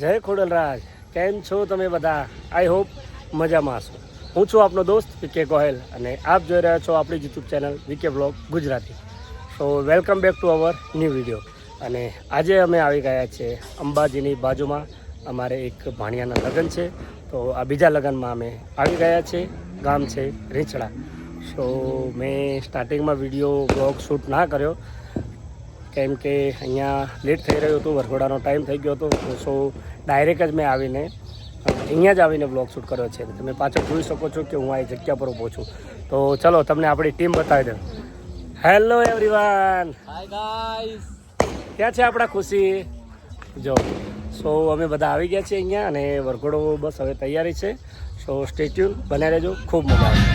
જય ખોડલરાજ. કેમ છો તમે બધા? આઈ હોપ મજામાં હશો હું છું આપનો દોસ્ત વિકે ગોહેલ અને આપ જોઈ રહ્યા છો આપણી YouTube channel VK vlog Gujarati. So welcome back to our new video અને આજે અમે આવી ગયા છીએ અંબાજીની બાજુમાં. અમારે એક ભાણિયાના લગ્ન છે. તો આ બીજા લગ્નમાં અમે આવી ગયા છીએ. ગામ છે રીંછડા. સો મેં સ્ટાર્ટિંગમાં વીડિયો બ્લોગ શૂટ ના કર્યો. કેમ કે અહીંયા લેટ થઈ રહ્યું હતું વરઘોડાનો ટાઈમ થઈ ગયો હતો તો સો ડાયરેક્ટ જ મેં આવીને અહીંયા જ આવીને બ્લોગ શૂટ કર્યો છે. તમે પાછળ જોઈ શકો છો કે હું આ જગ્યા પર ઊભો છું. તો ચલો તમને આપણી ટીમ બતાવી દઉં. હેલો એવરીવન ક્યાં છે આપણા ખુશી? જો સો અમે બધા આવી ગયા છીએ અહીંયા અને વરઘોડો બસ હવે તૈયારી છે. સો સ્ટેચ્યુ બને રહેજો. ખૂબ મજા આવે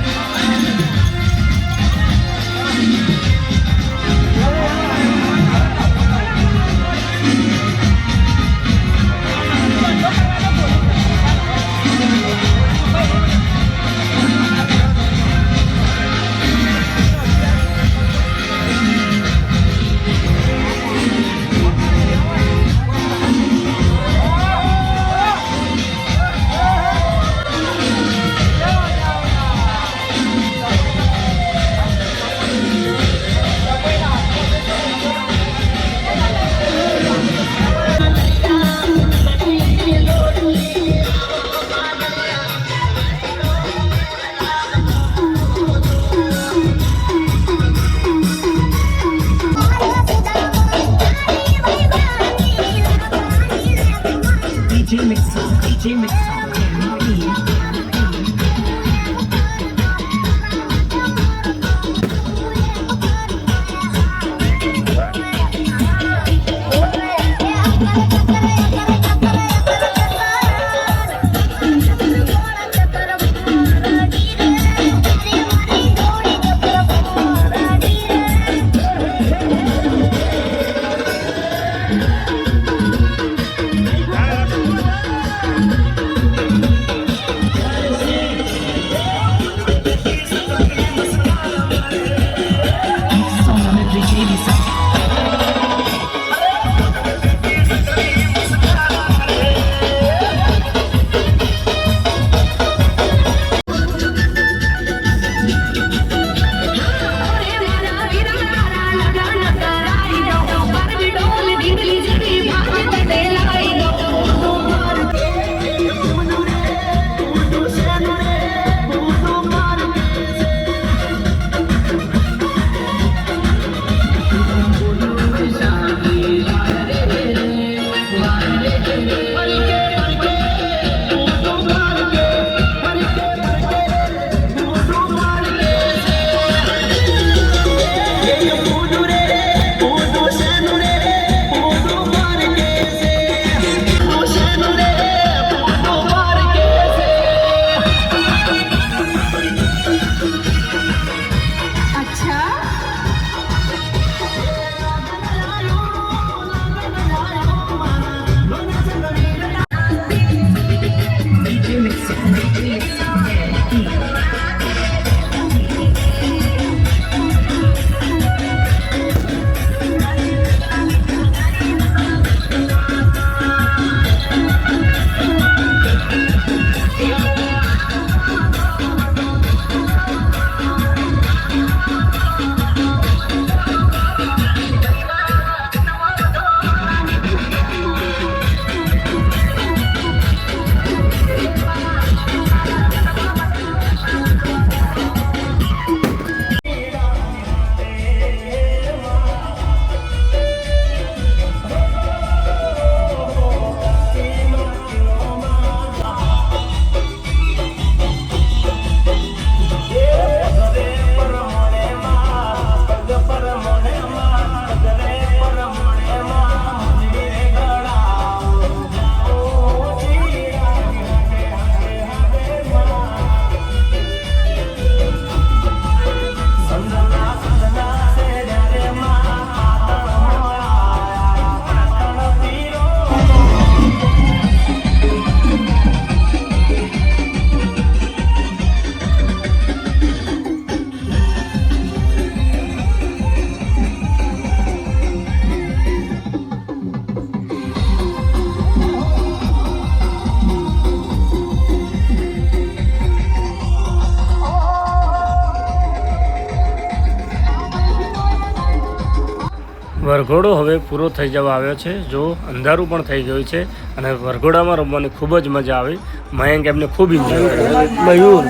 વરઘોડો હવે પૂરો થઈ જવા આવ્યો છે. જો અંધારું પણ થઈ ગયું છે અને વરઘોડામાં રમવાની ખૂબ જ મજા આવી. મયંક એમને ખૂબ એન્જોય કર્યો. મયુર.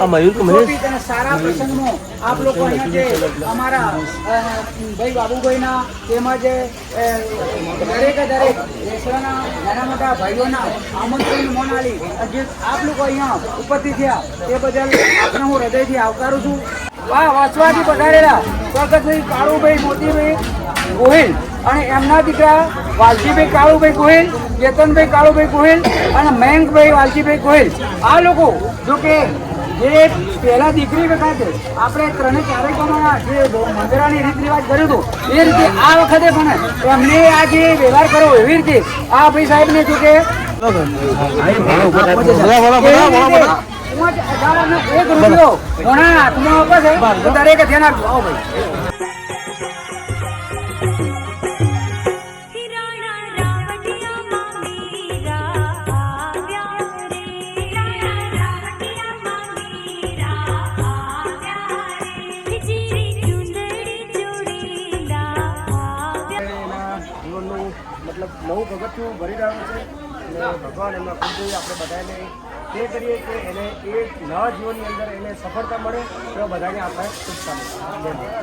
આ મયુર કે મહેશ? સારા પ્રસંગમાં આપ લોકો અહીંયા જે અમારા ભાઈ બાબુભાઈના તેમજ દરેકે દરેક દેશોના નાના મોટા ભાઈઓના આમંત્રણ મોનાલી જે આપ લોકો અહીંયા ઉપસ્થિત થયા તે બદલ આપને હું હૃદયથી આવકારું છું. વાહ વાંચવાથી પધારેલા સ્વર્ગતભાઈ કાળુભાઈ મોતીભાઈ ગોહિલ અને એમના દીકરા વાલજીભાઈ કાળુભાઈ ગોહિલ ચેતનભાઈ કાળુભાઈ ગોહિલ અને મયંકભાઈ વાલજીભાઈ ગોહિલ. આ લોકો જો કે જે પહેલા દીકરી વખતે આપણે ત્રણે કાર્યક્રમોમાં જે મંદિરાની રીત રિવાજ કર્યું હતું એ રીતે આ વખતે પણ એમને આ જે વ્યવહાર કર્યો એવી રીતે આ ભાઈ સાહેબને જો કે એક રૂપિયો કોના હાથમાં આપે છે. તો દરેકે ધ્યાન આપજો. આવો ભાઈ. મતલબ નવું પગથિયું ભરી રહ્યો છે. અને ભગવાન એમના ખૂબ આપણે બધાને તે કરીએ કે એને એ નવા જીવનની અંદર એને સફળતા મળે તો બધાને આપણે શુભકામના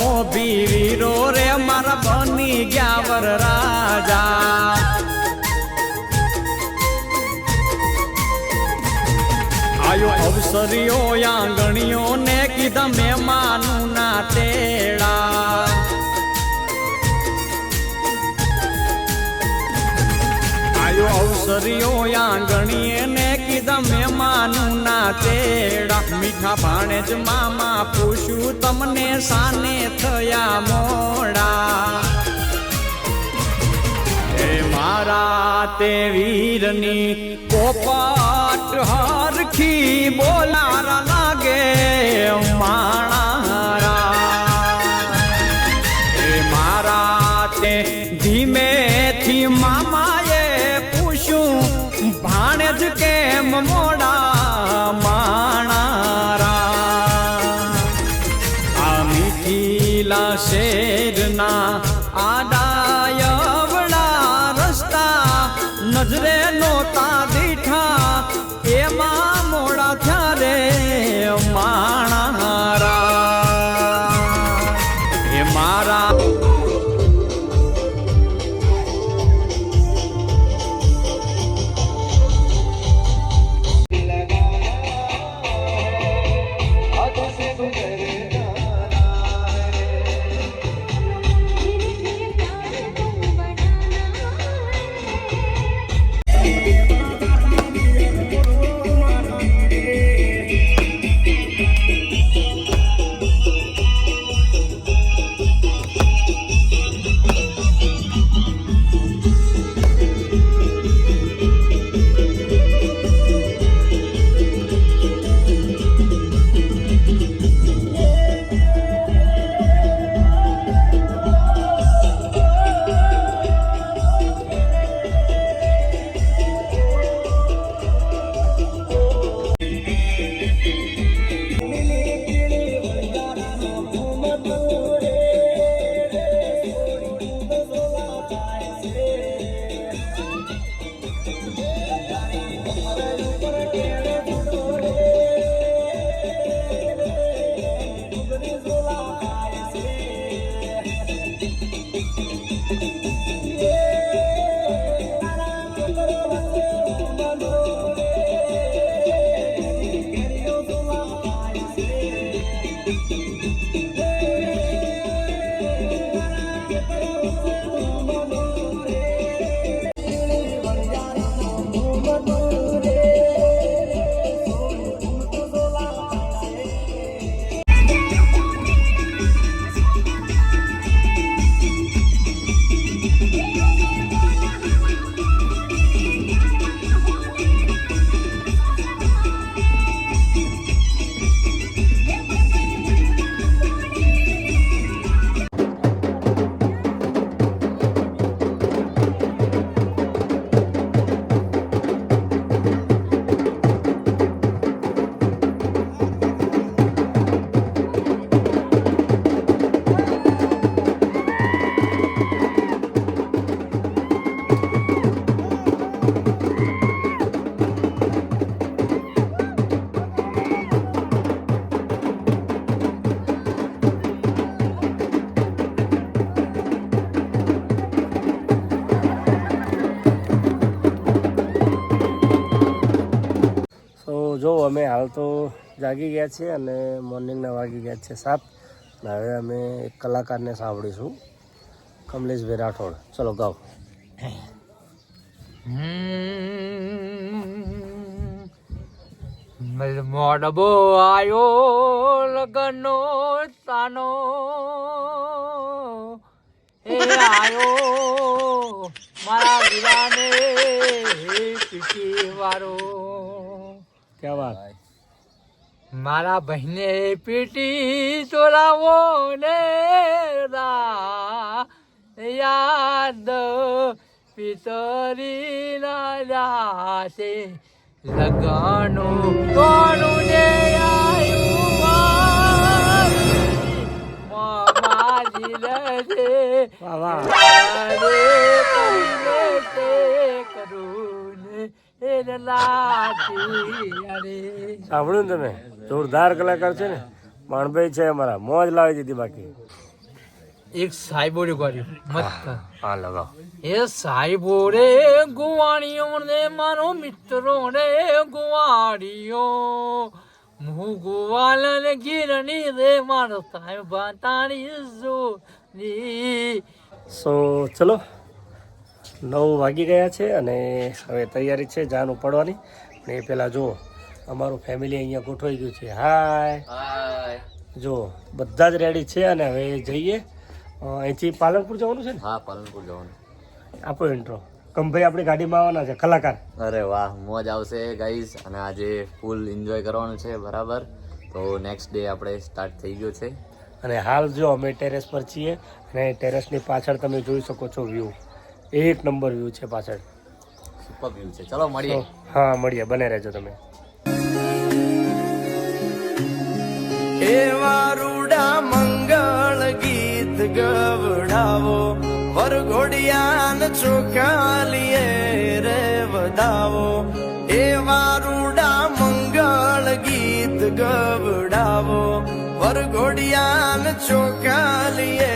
મોભી વીરો રે, મારા બની ગયા વર રાજા. આયો અવસરીઓ, આંગણીઓ ને કીધા મહેમાનું ના તેડા આયો અવસરીઓ, આંગણીએ ને કીધા મહેમાનું ના તેડા. મીઠા ભાણે જ મામા પૂછ્યું, તમને સાને થયા મોડા? એ મારા તે વીરની કોપાટ હરખી અમે હાલ તો જાગી ગયા છીએ અને મોર્નિંગના વાગી ગયા છે સાત. હવે અમે એક કલાકારને સાંભળીશું. કમલેશભાઈ રાઠોડ. ચલો, ગાઓ. મોડબો આયો લગનો તાનો. એ આયો મારા વીરાને વાળો. ક્યાં વાત? મારા બહેને પીટી ચોરાવો ને યાદ પિતરી છે લગનો કોનું ને મારી લેજે વાહ વાહ. કરું. સાંભળ્યું ને તમે? જોરદાર કલાકાર છે ને. માણભાઈ છે અમારા. મોજ લાવી દીધી બાકી. એક સાહેબો રે કર્યું. મત હા લગાવ. એ સાહેબો રે ગુવાણીઓ ને મારો મિત્રો રે ગુવાડીઓ હું ગોવાલ ને ગીરની રે મારો સાહેબ બાતાની જોની. સો ચલો. નવ વાગી ગયા છે અને હવે તૈયારી છે જાન ઉપાડવાની પણ એ પહેલાં જુઓ અમારું ફેમિલી અહીંયા ગોઠવાઈ ગયું છે. હાય જુઓ બધા જ રેડી છે અને હવે જઈએ. અહીંથી પાલનપુર જવાનું છે ને? હા પાલનપુર જવાનું. આપો ઇન્ટ્રો કંભાઈ આપણી ગાડીમાં આવવાના છે કલાકાર. અરે વાહ મોજ આવશે ગાઈઝ અને આજે ફૂલ એન્જોય કરવાનું છે બરાબર? તો નેક્સ્ટ ડે આપણે સ્ટાર્ટ થઈ ગયો છે. અને હાલ જો અમે ટેરેસ પર છીએ અને ટેરેસની પાછળ તમે જોઈ શકો છો વ્યૂ એક નંબર વ્યૂ છે પાછળ. સુપર વ્યૂ છે. ચલો મળીએ. હા મળીએ. બને રહેજો તમે. એવા રૂડા મંગળ ગીત ગવડાવો વરઘોડિયાન ચોખાલીએ રે વધાવો. એવા રૂડા મંગળ ગીત ગવડાવો વરઘોડિયાન ચોખાલીએ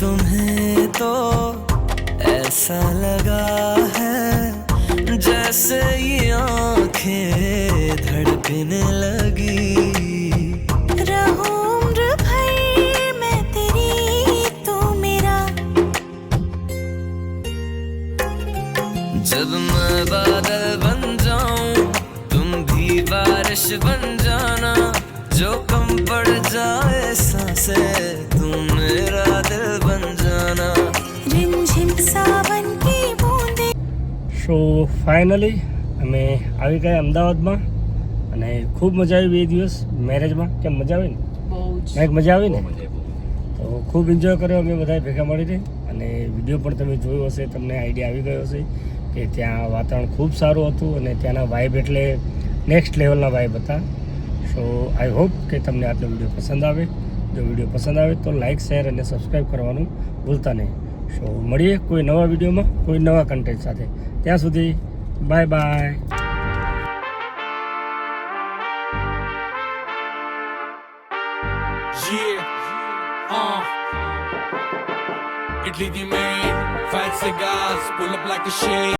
तुम्हें तो ऐसा लगा है जैसे ये आँखें धड़कने लगी। रहूँ मैं तेरी तू मेरा। जब मैं बादल बन जाऊँ तुम भी बारिश बन जाना जो कम ફાઇનલી અમે આવી ગયા અમદાવાદમાં અને ખૂબ મજા આવી બે દિવસ મેરેજમાં. કેમ મજા આવી ને? કંઈક મજા આવી ને? તો ખૂબ એન્જોય કર્યો અમે બધા ભેગા મળીને. અને વીડિયો પણ તમે જોયો હશે તમને આઈડિયા આવી ગયો હશે કે ત્યાં વાતાવરણ ખૂબ સારું હતું અને ત્યાંના વાઇબ એટલે નેક્સ્ટ લેવલના વાઇબ હતા. સો આઈ હોપ કે તમને આટલો વીડિયો પસંદ આવે. જો વીડિયો પસંદ આવે તો લાઇક શેર અને સબસ્ક્રાઈબ કરવાનું ભૂલતા નહીં. સો મળીએ કોઈ નવા વિડીયોમાં કોઈ નવા કન્ટેન્ટ સાથે. ત્યાં સુધી Bye-bye. Yeah, uh Italy the maid, fat cigars, pull up like a shade